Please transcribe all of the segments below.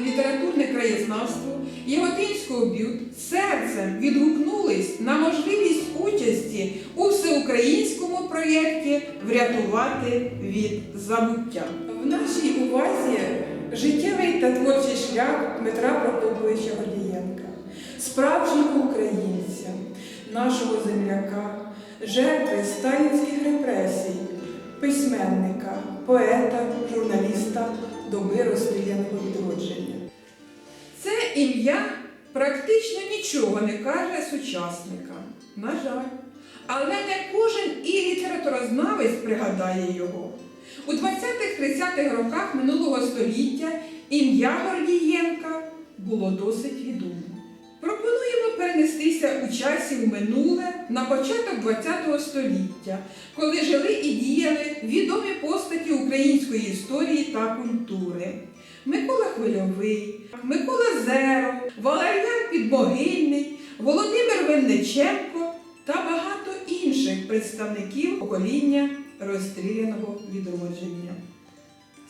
літературне краєзнавство Яготинського бют серцем відгукнулись на можливість участі у всеукраїнському проєкті Врятувати від забуття. В нашій увазі життєвий та творчий шлях Дмитра Прокоповича Гордієнка, справжнього українця, нашого земляка, жертви сталінських репресій, письменника, поета, журналіста миру розстріляного відродження. Це ім'я практично нічого не каже сучасникам. На жаль. Але не кожен і літературознавець пригадає його. У 20-30-х роках минулого століття ім'я Гордієнка було досить відомо. Пропонуємо перенестися у часі в минуле на початок ХХ століття, коли жили і діяли відомі постаті української історії та культури. Микола Хвильовий, Микола Зеров, Валеріан Підмогильний, Володимир Винниченко та багато інших представників покоління розстріляного відродження.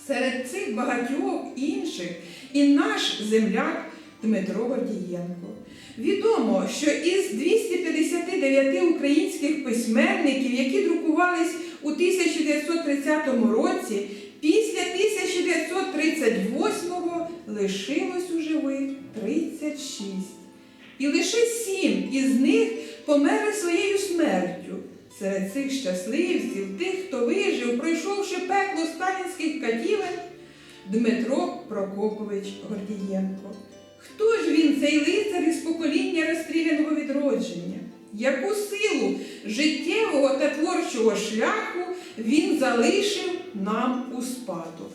Серед цих багатьох інших і наш земляк Дмитро Гордієнко. Відомо, що із 259 українських письменників, які друкувались у 1930 році, після 1938-го лишилось у живих 36. І лише сім із них померли своєю смертю. Серед цих щасливців, тих, хто вижив, пройшовши пекло сталінських катівень, Дмитро Прокопович Гордієнко. Хто ж він, цей лицар із покоління розстріляного відродження? Яку силу життєвого та творчого шляху він залишив нам у спадок?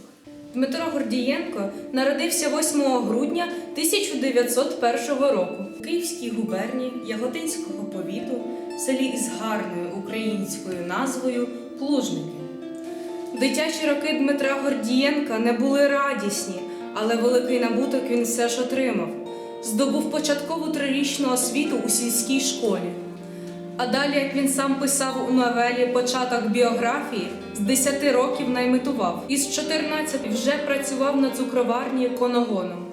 Дмитро Гордієнко народився 8 грудня 1901 року в Київській губернії Яготинського повіту в селі із гарною українською назвою Плужники. Дитячі роки Дмитра Гордієнка не були радісні, але великий набуток він все ж отримав. Здобув початкову трирічну освіту у сільській школі. А далі, як він сам писав у новелі Початок біографії, з 10 років наймитував. Із 14 вже працював на цукроварні коногоном.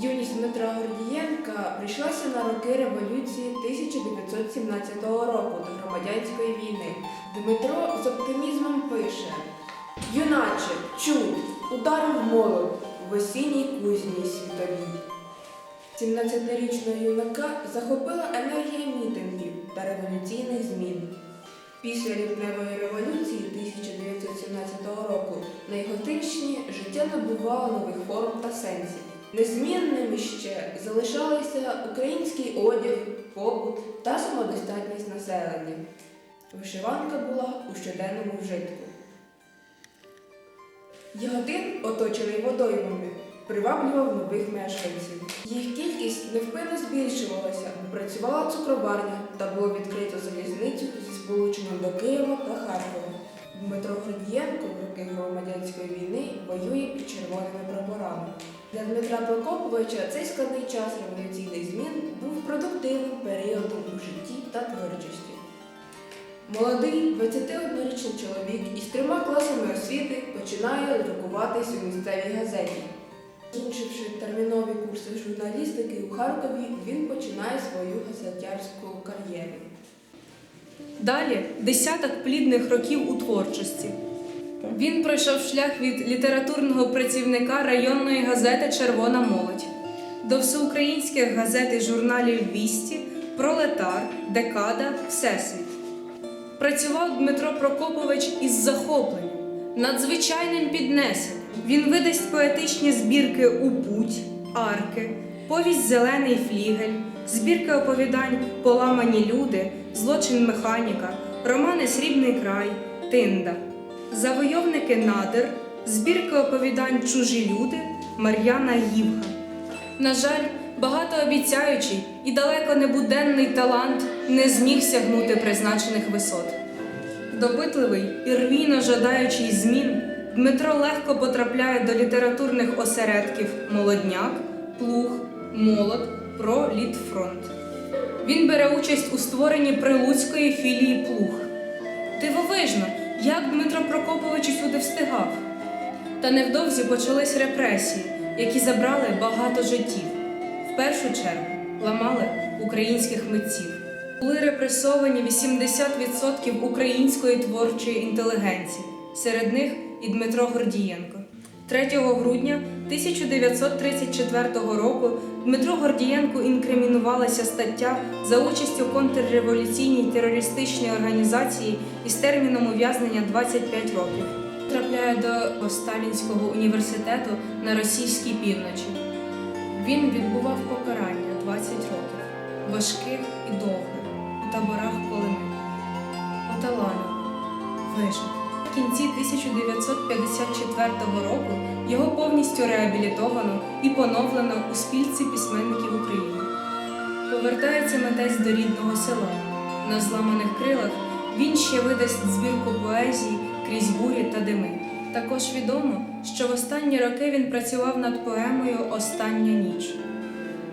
Юність Дмитра Гордієнка прийшлася на роки революції 1917 року до громадянської війни. Дмитро з оптимізмом пише: Юначе, чув, ударив молот в осінній кузні світовій. 17-річного юнака захопила енергія мітингів та революційних змін. Після лютневої революції 1917 року на Яготинщині життя набувало нових форм та сенсів. Незмінними ще залишалися український одяг, побут та самодостатність населення. Вишиванка була у щоденному вжитку. Яготин, оточений водоймами, приваблював нових мешканців. Їх кількість невпинно збільшувалася, працювала цукроварня та було відкрито залізницю зі сполученням до Києва та Харкова. Дмитро Гордієнко в роки громадянської війни воює під червоними прапорами. Для Дмитра Прокоповича цей складний час революційних змін був продуктивним періодом у житті. Молодий 21-річний чоловік із трьома класами освіти починає друкуватись у місцевій газеті. Закінчивши термінові курси журналістики у Харкові, він починає свою газетярську кар'єру. Далі десяток плідних років у творчості. Він пройшов шлях від літературного працівника районної газети Червона молодь до всеукраїнських газет і журналів Вісті, Пролетар, Декада, Всесвіт. Працював Дмитро Прокопович із захопленням, надзвичайним піднесенням. Він видасть поетичні збірки У путь, арки, повість Зелений флігель, збірки оповідань Поламані люди, Злочин механіка, романи Срібний край, Тинда, Завойовники надр, збірки оповідань Чужі люди, Мар'яна Гівга. На жаль, багатообіцяючий і далеко не буденний талант не зміг сягнути призначених висот. Допитливий і рвійно жадаючий змін, Дмитро легко потрапляє до літературних осередків Молодняк, Плуг, Молод, Пролітфронт. Він бере участь у створенні прилуцької філії Плуг. Дивовижно, як Дмитро Прокопович усюди встигав. Та невдовзі почались репресії. які забрали багато життів. Першу чергу ламали українських митців. Були репресовані 80% української творчої інтелігенції, серед них і Дмитро Гордієнко. 3 грудня 1934 року Дмитро Гордієнку інкримінувалася стаття за участю контрреволюційній терористичній організації із терміном ув'язнення 25 років. Трапляє до Сталінського університету на російській півночі. Він відбував покарання 20 років, важких і довгих, у таборах Колими. Оталанов вижив. В кінці 1954 року його повністю реабілітовано і поновлено у спільці письменників України. Повертається митець до рідного села. На зламаних крилах він ще видасть збірку поезії крізь бурі та дими. Також відомо, що в останні роки він працював над поемою Остання ніч.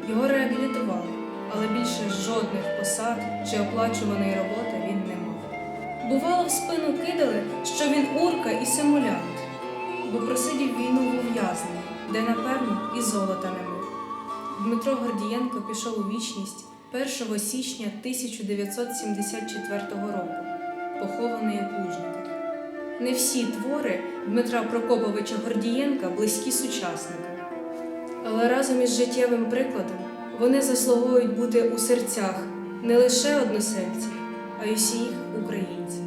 Його реабілітували, але більше жодних посад чи оплачуваної роботи він не мав. Бувало, в спину кидали, що він урка і симулянт, бо просидів війну в ув'язненні, де, напевно, і золота не мив. Дмитро Гордієнко пішов у вічність 1 січня 1974 року, похований у Плужниках. Не всі твори Дмитра Прокоповича Гордієнка близькі сучасникам, але разом із життєвим прикладом вони заслуговують бути у серцях не лише односельців, а й усіх українців.